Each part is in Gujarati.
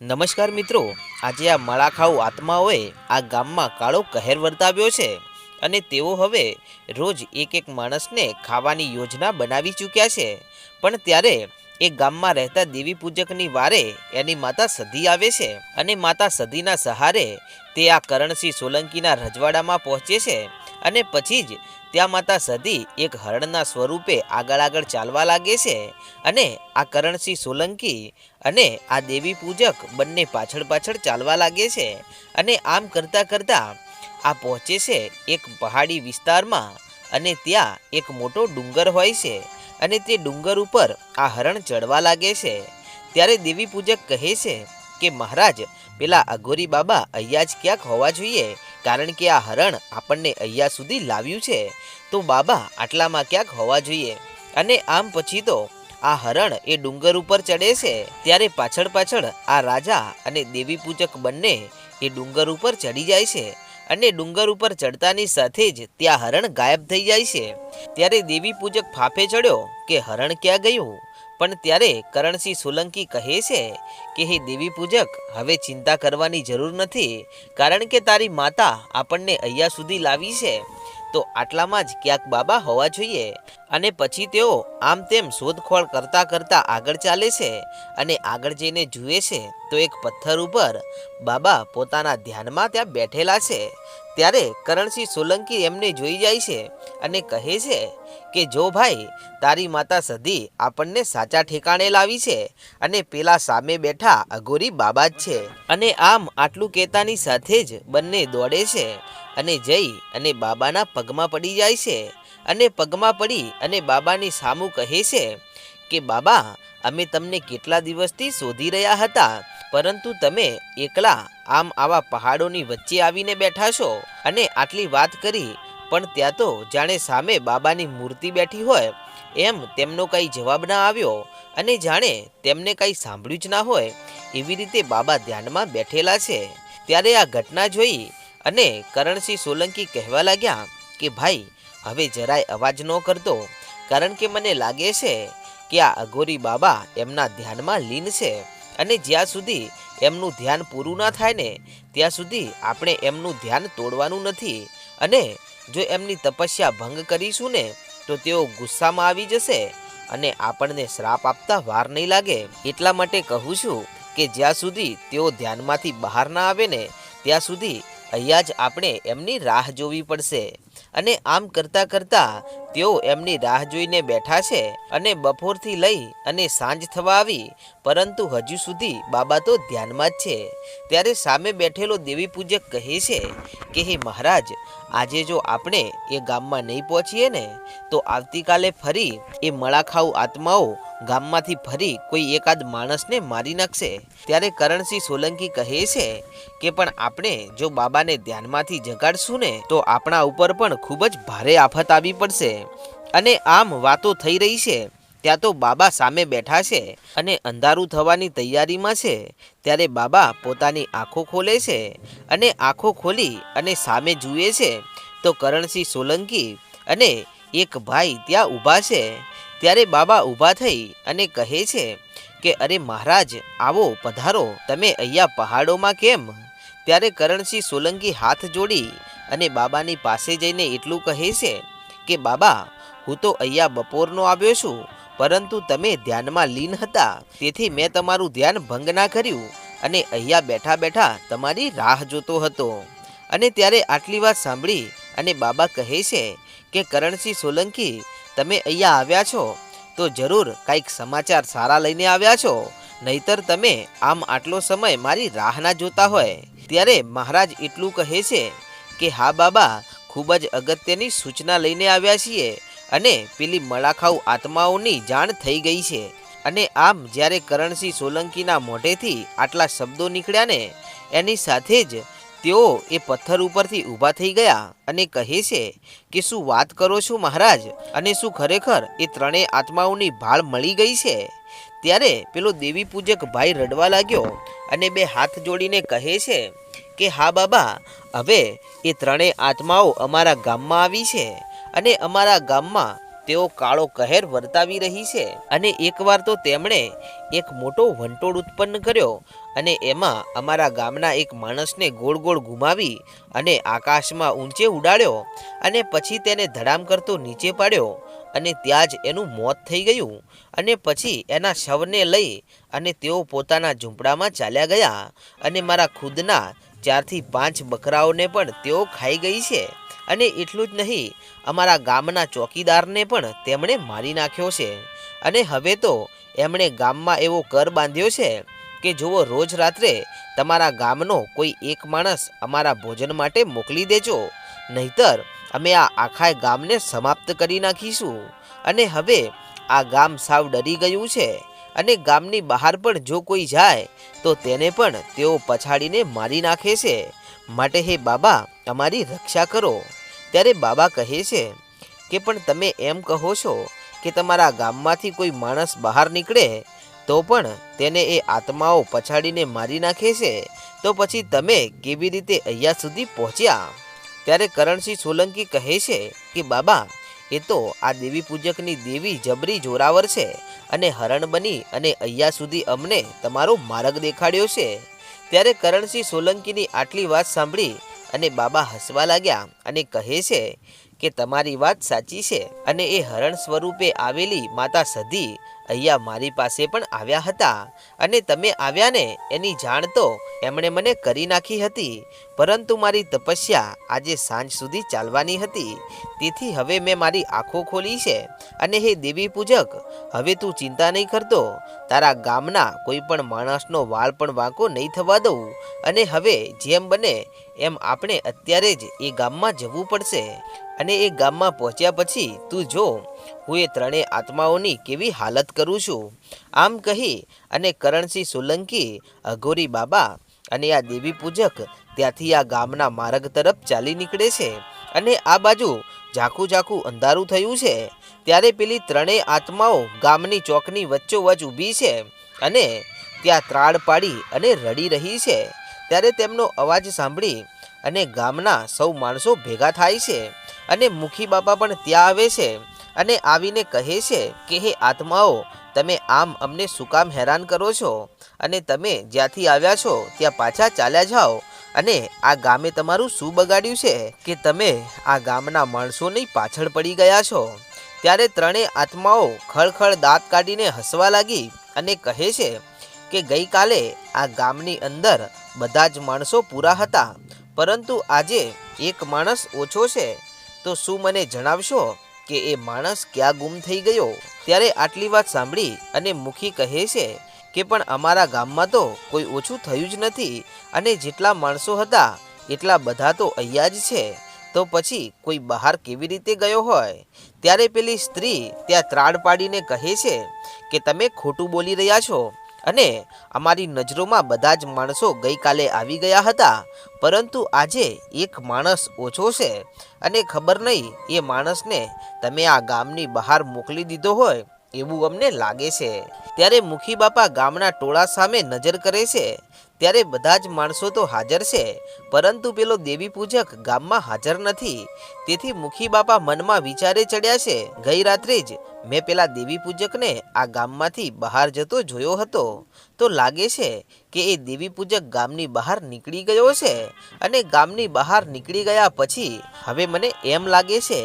નમસ્કાર મિત્રો, આજે આ મળાખાઉ આત્માઓએ આ ગામમાં કાળો કહેર વર્તાવ્યો છે અને તેઓ હવે રોજ એક એક માણસને ખાવાની યોજના બનાવી ચૂક્યા છે. પણ ત્યારે એ ગામમાં રહેતા દેવી પૂજકની વારે એની માતા સધી આવે છે અને માતા સધીના સહારે તે આ કરણસિંહ સોલંકીના રજવાડામાં પહોંચે છે અને પછી જ ત્યાં માતા સદી એક હરણના સ્વરૂપે આગળ આગળ ચાલવા લાગે છે અને આ કરણસિંહ સોલંકી અને આ દેવી પૂજક બંને પાછળ પાછળ ચાલવા લાગે છે અને આમ કરતાં કરતાં આ પહોંચે છે એક પહાડી વિસ્તારમાં અને ત્યાં એક મોટો ડુંગર હોય છે અને તે ડુંગર ઉપર આ હરણ ચડવા લાગે છે. ત્યારે દેવી પૂજક કહે છે કે મહારાજ, પેલા અઘોરી બાબા અહીંયા જ ક્યાંક હોવા જોઈએ. કારણ કે આ હરણ આપણને અહીંયા સુધી લાવ્યું છે. તો બાબા, આટલામાં ક્યાંક હોવા જોઈએ. અને આમ પછી તો આ હરણ એ ડુંગર ઉપર ચડે છે. ત્યારે પાછળ પાછળ આ રાજા અને દેવી પૂજક બંને એ ડુંગર ઉપર ચડી જાય છે. અને ડુંગર ઉપર ચડતાની સાથે જ ત્યાં હરણ ગાયબ થઈ જાય છે. ત્યારે દેવી પૂજક ફાફે ચડ્યો કે હરણ ક્યાં ગયું? પણ ત્યારે કરણસિંહ સોલંકી કહે છે કે, હે દેવી પૂજક, હવે ચિંતા કરવાની જરૂર નથી, કારણ કે તારી માતા આપણને અહીંયા સુધી લાવી છે. તો આટલામાં જ ક્યાંક બાબા હોવા જોઈએ. અને પછી તેઓ આમ તેમ શોધખોળ કરતા કરતા આગળ ચાલે છે અને આગળ જઈને જુએ છે તો એક પથ્થર ઉપર બાબા પોતાના ધ્યાનમાં ત્યાં બેઠેલા છે. ત્યારે કરણસિંહ સોલંકી એમને જોઈ જાય છે અને કહે છે કે, જો ભાઈ, તારી માતા સધી આપણને સાચા ઠેકાણે લાવી છે અને પેલા સામે બેઠા અઘોરી બાબા જ છે. અને આમ આટલું કહેતાની સાથે જ બંને દોડે છે. અને જઈ અને બાબાના પગમાં પડી જાય છે. અને પગમાં પડી અને બાબાની સામું કહે છે કે, બાબા, અમે તમને કેટલા દિવસથી શોધી રહ્યા હતા, પરંતુ તમે એકલા આમ આવા પહાડોની વચ્ચે આવીને બેઠા છો. અને આટલી વાત કરી, પણ ત્યાં તો જાણે સામે બાબાની મૂર્તિ બેઠી હોય. એમ તેમનો કંઈ જવાબ ના આવ્યો. અને જાણે તેમને કંઈ સાંભળ્યું જ ના હોય. એવી રીતે બાબા ધ્યાનમાં બેઠેલા છે. ત્યારે આ ઘટના જોઈ અને કરણસિંહ સોલંકી કહેવા લાગ્યા કે, ભાઈ, હવે જરાય અવાજ ન કરતો. કારણ કે મને લાગે છે કે આ અઘોરી બાબા એમના ધ્યાનમાં લીન છે અને જ્યાં સુધી એમનું ધ્યાન પૂરું ના થાય ને, ત્યાં સુધી આપણે એમનું ધ્યાન તોડવાનું નથી. અને જો એમની તપસ્યા ભંગ કરીશું ને, તો તેઓ ગુસ્સામાં આવી જશે અને આપણને શ્રાપ આપતા વાર નહીં લાગે. એટલા માટે કહું છું કે, જ્યાં સુધી તેઓ ધ્યાનમાંથી બહાર ના આવે ને, ત્યાં સુધી અહીંયા જ આપણે એમની રાહ જોવી પડશે. અને આમ કરતાં કરતાં તેઓ એમની રાહ જોઈને બેઠા છે અને બપોરથી લઈ અને સાંજ થવા આવી, પરંતુ હજુ સુધી બાબા તો ધ્યાનમાં જ છે. ત્યારે સામે બેઠેલો દેવી પૂજક કહે છે કે, હે મહારાજ, આજે જો આપણે એ ગામમાં નહીં પહોંચીએ ને, તો આવતીકાલે ફરી એ મળાખાઉ આત્માઓ ગામમાંથી ફરી કોઈ એકાદ માણસને મારી નાખશે. ત્યારે કરણસિંહ સોલંકી કહે છે કે, પણ આપણે જો બાબાને ધ્યાનમાંથી જગાડશું ને, તો આપણા ઉપર પણ ખૂબ જ ભારે આફત આવી પડશે. અને આમ વાતો થઈ રહી છે, ત્યાં તો બાબા સામે બેઠા છે અને અંધારું થવાની તૈયારીમાં છે, ત્યારે બાબા પોતાની આંખો ખોલે છે અને આંખો ખોલી અને સામે જુએ છે, તો કરણસિંહ સોલંકી અને એક ભાઈ ત્યાં ઊભા છે, ત્યારે બાબા ઊભા થઈ અને કહે છે કે, અરે મહારાજ, આવો પધારો, તમે અહીંયા પહાડોમાં કેમ? ત્યારે કરણસિંહ સોલંકી હાથ જોડી અને બાબાની પાસે જઈને એટલું કહે છે કે, બાબા, હું તો અહીંયા બપોરનો આવ્યો છું, પરંતુ તમે ધ્યાનમાં લીન હતા, તેથી મેં તમારું ધ્યાન ભંગ ના કર્યું અને અહીંયા બેઠા બેઠા તમારી રાહ જોતો હતો. અને ત્યારે આટલી વાત સાંભળી અને બાબા કહે છે કે, કરણસિંહ સોલંકી, તમે અહીંયા આવ્યા છો, તો જરૂર કંઈક સમાચાર સારા લઈને આવ્યા છો, નહીતર તમે આમ આટલો સમય મારી રાહ ના જોતા હોય. ત્યારે મહારાજ એટલું કહે છે કે, હા બાબા ખૂબ જ અગત્યની સૂચના લઈને આવ્યા છીએ અને પેલી મળાખાઉ આત્માઓની જાણ થઈ ગઈ છે. અને આમ જ્યારે કરણસિંહ સોલંકીના મોઢેથી આટલા શબ્દો નીકળ્યા ને, એની સાથે જ તેઓ એ પથ્થર ઉપરથી ઊભા થઈ ગયા અને કહે છે કે, શું વાત કરો છો મહારાજ? અને શું ખરેખર એ ત્રણેય આત્માઓની ભાળ મળી ગઈ છે? ત્યારે પેલો દેવી પૂજક ભાઈ રડવા લાગ્યો અને બે હાથ જોડીને કહે છે કે, હા, બાબા, હવે એ ત્રણેય આત્માઓ અમારા ગામમાં આવી છે અને અમારા ગામમાં તેઓ કાળો કહેર વર્તાવી રહી છે. અને એકવાર તો તેમણે એક મોટો વંટોળ ઉત્પન્ન કર્યો અને એમાં અમારા ગામના એક માણસને ગોળ ગોળ ઘુમાવી અને આકાશમાં ઊંચે ઉડાડ્યો અને પછી તેને ધડામ કરતો નીચે પાડ્યો અને ત્યાં જ એનું મોત થઈ ગયું અને પછી એના શવને લઈ અને તેઓ પોતાના ઝૂંપડામાં ચાલ્યા ગયા અને મારા ખુદના ચારથી પાંચ બકરાઓને પણ તેઓ ખાઈ ગઈ છે. અને એટલું જ નહીં, અમારા ગામના ચોકીદારને પણ તેમણે મારી નાખ્યો છે. અને હવે તો એમણે ગામમાં એવો કર બાંધ્યો છે કે જુઓ, રોજ રાત્રે તમારા ગામનો કોઈ એક માણસ અમારા ભોજન માટે મોકલી દેજો. નહીતર અમે આ આખા ગામને સમાપ્ત કરી નાખીશું. અને હવે આ ગામ સાવ ડરી ગયું છે. અને ગામની બહાર પણ જો કોઈ જાય, તો તેને પણ તેઓ પછાડીને મારી નાખે છે. માટે હે બાબા, અમારી રક્ષા કરો. ત્યારે બાબા કહે છે કે, પણ તમે એમ કહો છો કે તમારા ગામમાંથી કોઈ માણસ બહાર નીકળે, તો પણ તેને એ આત્માઓ પછાડીને મારી નાખે છે. તો પછી તમે કેવી રીતે અહીંયા સુધી પહોંચ્યા? ત્યારે કરણસિંહ સોલંકી કહે છે કે, બાબા એ તો આ દેવી પૂજકની દેવી જબરી જોરાવર છે અને હરણ બની અને અહીંયા સુધી અમને તમારો માર્ગ દેખાડ્યો છે. ત્યારે કરણસિંહ સોલંકીની આટલી વાત સાંભળી અને બાબા હસવા લાગ્યા અને કહે છે કે તમારી વાત સાચી છે અને એ હરણ સ્વરૂપે આવેલી માતા સધી અહીંયા મારી પાસે પણ આવ્યા હતા અને તમે આવ્યા ને એની જાણ તો એમણે મને કરી નાખી હતી, પરંતુ મારી તપસ્યા આજે સાંજ સુધી ચાલવાની હતી. તેથી હવે મેં મારી આંખો ખોલી છે અને હે દેવી પૂજક, હવે તું ચિંતા નહીં કરતો. તારા ગામના કોઈ પણ માણસનો વાળ પણ વાંકો નહીં થવા દઉં અને હવે જેમ બને એમ આપણે અત્યારે જ એ ગામમાં જવું પડશે. અને એ ગામમાં પહોંચ્યા પછી તું જો હું એ ત્રણેય આત્માઓની કેવી હાલત કરું છું? આમ કહી અને કરણસિંહ સોલંકી, અઘોરી બાબા અને આ દેવી પૂજક ત્યાંથી આ ગામના માર્ગ તરફ ચાલી નીકળે છે અને આ બાજુ ઝાખું ઝાખું અંધારું થયું છે. ત્યારે પેલી ત્રણેય આત્માઓ ગામની ચોકની વચ્ચોવચ ઊભી છે અને ત્યાં ત્રાડ પાડી અને રડી રહી છે. ત્યારે તેમનો અવાજ સાંભળી અને ગામના સૌ માણસો ભેગા થાય છે અને મુખી બાપા પણ ત્યાં આવે છે. અને આવીને કહે છે કે, હે આત્માઓ, તમે આમ અમને શું કામ હેરાન કરો છો? અને તમે જ્યાંથી આવ્યા છો, ત્યાં પાછા ચાલ્યા જાઓ. અને આ ગામે તમારું શું બગાડ્યું છે? કે તમે આ ગામના માણસોની પાછળ પડી ગયા છો? ત્યારે ત્રણેય આત્માઓ ખળખળ દાંત કાઢીને હસવા લાગી અને કહે છે કે, ગઈકાલે આ ગામની અંદર બધા જ માણસો પૂરા હતા. પરંતુ આજે એક માણસ ઓછો છે. તો શું મને જણાવશો? કે એ માણસ ક્યાં ગુમ થઈ ગયો? ત્યારે આટલી વાત સાંભળી અને મુખી કહે છે કે પણ અમારા ગામમાં તો કોઈ ઓછું થયું જ નથી અને જેટલા માણસો હતા, એટલા બધા તો અહીંયા જ છે. તો પછી કોઈ બહાર કેવી રીતે ગયો હોય? ત્યારે પેલી સ્ત્રી ત્યાં ત્રાડ પાડીને કહે છે કે તમે ખોટું બોલી રહ્યા છો. અને અમારી નજરોમાં બધા જ માણસો ગઈકાલે આવી ગયા હતા, પરંતુ આજે એક માણસ ઓછો છે અને ખબર નહીં એ માણસને તમે આ ગામની બહાર મોકલી દીધો હોય એવું અમને લાગે છે. ત્યારે મુખી બાપા ગામના ટોળા સામે નજર કરે છે ત્યારે બધા જ માણસો તો હાજર છે, પરંતુ પેલો દેવી પૂજક ગામમાં હાજર નથી. તેથી મુખી બાપા મનમાં વિચારે ચડ્યા છે, ગઈ રાત્રે જ મેં પેલા દેવી પૂજકને આ ગામમાંથી બહાર જતો જોયો હતો. તો લાગે છે કે એ દેવી પૂજક ગામની બહાર નીકળી ગયો છે, અને ગામની બહાર નીકળી ગયા પછી હવે મને એમ લાગે છે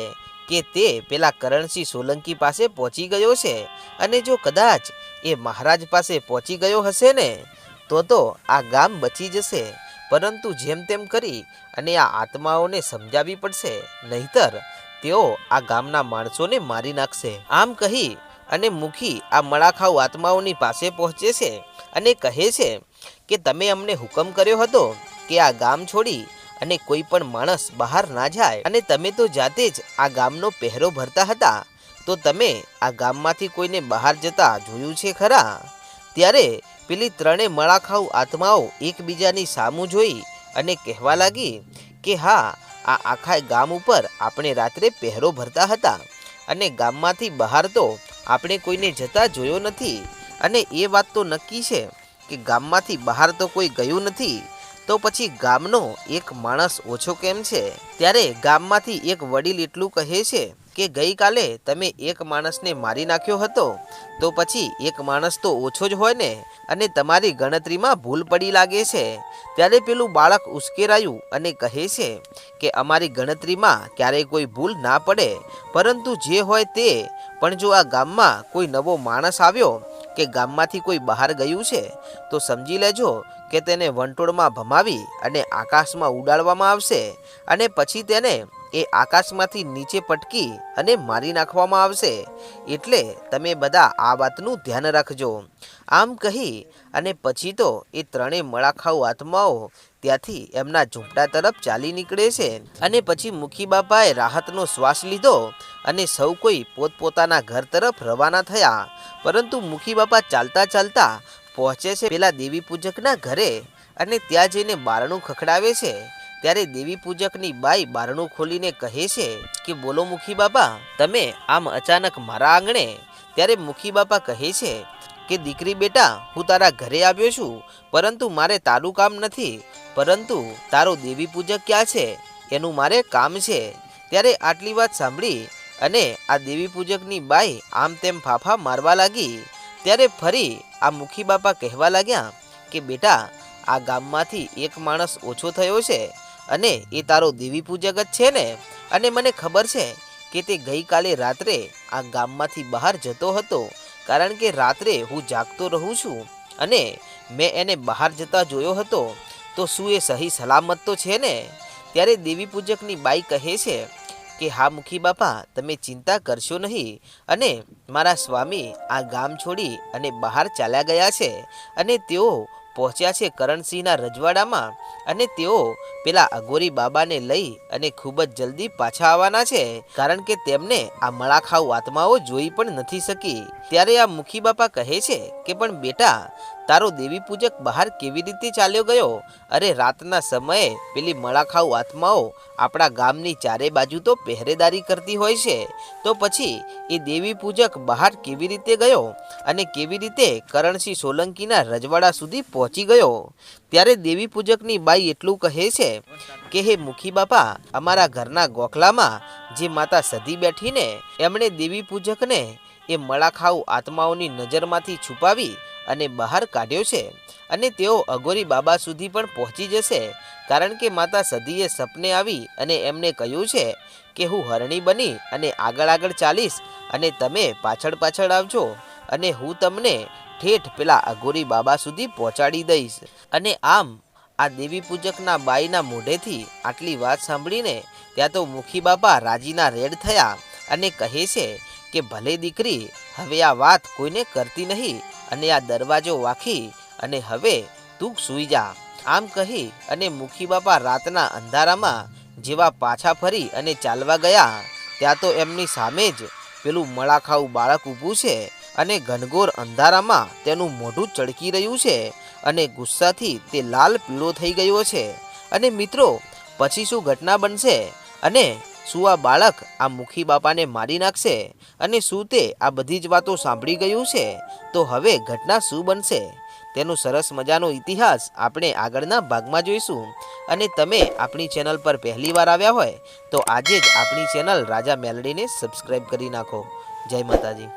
કે તે પેલા કરણસિંહ સોલંકી પાસે પહોંચી ગયો છે, અને જો કદાચ એ મહારાજ પાસે પહોંચી ગયો હશે ને તો તો આ ગામ બચી જશે. પરંતુ જેમ તેમ કરી અને આ આત્માઓને સમજાવવી પડશે. નહીતર તેઓ આ ગામના માણસોને મારી નાખશે. આમ કહી અને મુખી આ મળાખાઉ આત્માઓની પાસે પહોંચે છે અને કહે છે કે તમે અમને હુકમ કર્યો હતો કે આ ગામ છોડી અને કોઈ પણ માણસ બહાર ના જાય અને તમે તો જાતે જ આ ગામનો પહેરો ભરતા હતા. તો તમે આ ગામમાંથી કોઈને બહાર જતા જોયું છે ખરા? ત્યારે પેલી ત્રણે મળાખાઉ આત્માઓ એકબીજાની સામું જોઈ અને કહેવા લાગી કે હા, આ આખા ગામ ઉપર આપણે રાત્રે પહેરો ભરતા હતા અને ગામમાંથી બહાર તો આપણે કોઈને જતા જોયો નથી. અને એ વાત તો નક્કી છે કે ગામમાંથી બહાર તો કોઈ ગયું નથી, તો પછી ગામનો એક માણસ ઓછો કેમ છે? ત્યારે ગામમાંથી એક વડીલ એટલું કહે છે કે ગઈકાલે તમે એક માણસને મારી નાખ્યો હતો, તો પછી એક માણસ તો ઓછો જ હોય ને, અને તમારી ગણતરીમાં ભૂલ પડી લાગે છે. ત્યારે પેલું બાળક ઉશ્કેરાયું અને કહે છે કે અમારી ગણતરીમાં ક્યારેય કોઈ ભૂલ ના પડે, પરંતુ જે હોય તે. પણ જો આ ગામમાં કોઈ નવો માણસ આવ્યો કે ગામમાંથી કોઈ બહાર ગયું છે, તો સમજી લેજો કે તેને વંટોળમાં ભમાવી અને આકાશમાં ઉડાડવામાં આવશે, અને પછી તેને એ આકાશમાંથી નીચે પટકી અને મારી નાખવામાં આવશે. એટલે તમે બધા આ વાતનું ધ્યાન રાખજો. આમ કહી અને પછી તો એ ત્રણેય મળાખાઉ આત્માઓ ત્યાંથી એમના ઝૂંપડા તરફ ચાલી નીકળે છે. અને પછી મુખી બાપાએ રાહતનો શ્વાસ લીધો અને સૌ કોઈ પોતપોતાના ઘર તરફ રવાના થયા. પરંતુ મુખી બાપા ચાલતા ચાલતા પહોંચે છે પેલા દેવી પૂજકના ઘરે અને ત્યાં જઈને બારણું ખખડાવે છે. ત્યારે દેવી પૂજકની બાઈ બારણું ખોલીને કહે છે કે, બોલો મુખી બાપા, તમે આમ અચાનક મારા આંગણે? ત્યારે મુખી બાપા કહે છે કે, દીકરી બેટા, હું તારા ઘરે આવ્યો છું, પરંતુ મારે તારું કામ નથી, પરંતુ તારો દેવી પૂજક ક્યાં છે? એનું મારે કામ છે. ત્યારે આટલી વાત સાંભળી અને આ દેવી પૂજકની બાઈ આમ તેમ ફાફા મારવા લાગી. ત્યારે ફરી આ મુખી બાપા કહેવા લાગ્યા કે, બેટા, આ ગામમાંથી એક માણસ ઓછો થયો છે. અને એ તારો દેવી પૂજક જ છે ને? અને મને ખબર છે કે તે ગઈકાલે રાત્રે આ ગામમાંથી બહાર જતો હતો, કારણ કે રાત્રે હું જાગતો રહું છું અને મેં એને બહાર જતા જોયો હતો, તો શું એ સહી સલામત તો છે ને? ત્યારે દેવી પૂજકની બાઈ કહે છે કે, હા મુખી બાપા, તમે ચિંતા કરશો નહીં અને મારા સ્વામી આ ગામ છોડી અને બહાર ચાલ્યા ગયા છે અને તેઓ પહોંચ્યા છે કરણસિંહના રજવાડામાં અને તેઓ પેલા અઘોરી બાબાને લઈ અને ખૂબ જ જલ્દી પાછા આવવાના છે. કારણ કે તેમને આ મળાખાઉ આત્માઓ જોઈ પણ નથી શકી. ત્યારે આ મુખી બાપા કહે છે કે, પણ બેટા તારો દેવી પૂજક બહાર કેવી રીતે ચાલ્યો ગયો? અરે, રાતના સમયે પેલી મળાખાઉ આત્માઓ આપણા ગામની ચારે બાજુ તો પહેરેદારી કરતી હોય છે. તો પછી એ દેવી પૂજક બહાર કેવી રીતે ગયો? અને કેવી રીતે કરણસિંહ સોલંકીના રજવાડા સુધી પહોંચી ગયો? ત્યારે દેવી પૂજકની બાઈ એટલું કહે છે કે, હે મુખી બાપા, અમારા ઘરના ગોખલામાં જે માતા સધી બેઠીને એમણે દેવી પૂજકને એ મળાખાઉ આત્માઓની નજરમાંથી છુપાવી અને બહાર કાઢ્યો છે અને તેઓ અઘોરી બાબા સુધી પણ પહોંચી જશે. કારણ કે માતા સદીએ સપને આવી અને એમને કહ્યું છે કે હું હરણી બની અને આગળ આગળ ચાલીશ અને તમે પાછળ પાછળ આવજો અને હું તમને ઠેઠ પેલા અઘોરી બાબા સુધી પહોંચાડી દઈશ. અને આમ આ દેવી પૂજકના બાઈના મોઢેથી આટલી વાત સાંભળીને ત્યાં તો મુખી બાપા રાજીના રેડ થયા અને કહે છે કે ભલે દીકરી, હવે આ વાત કોઈને કરતી નહીં અને આ દરવાજો વાખી અને હવે તું સૂઈ જા. આમ કહી અને મુખી બાપા રાતના અંધારામાં જેવા પાછા ફરી અને ચાલવા ગયા, ત્યાં તો એમની સામે જ પેલું મળાખાવું બાળક ઊભું છે અને ઘનઘોર અંધારામાં તેનું મોઢું ચળકી રહ્યું છે અને ગુસ્સાથી તે લાલ પીળો થઈ ગયો છે. અને મિત્રો, પછી શું ઘટના બનશે? અને શું આ બાળક આ મુખી બાપાને મારી નાખશે? અને શું તે આ બધી જ વાતો સાંભળી ગયું છે? તો હવે ઘટના શું બનશે? તેનો સરસ મજાનો ઇતિહાસ આપણે આગળના ભાગમાં જોઈશું. અને તમે આપણી ચેનલ પર પહેલીવાર આવ્યા હોય, તો આજે જ આપણી ચેનલ રાજા મેલડીને સબસ્ક્રાઈબ કરી નાખો. જય માતાજી.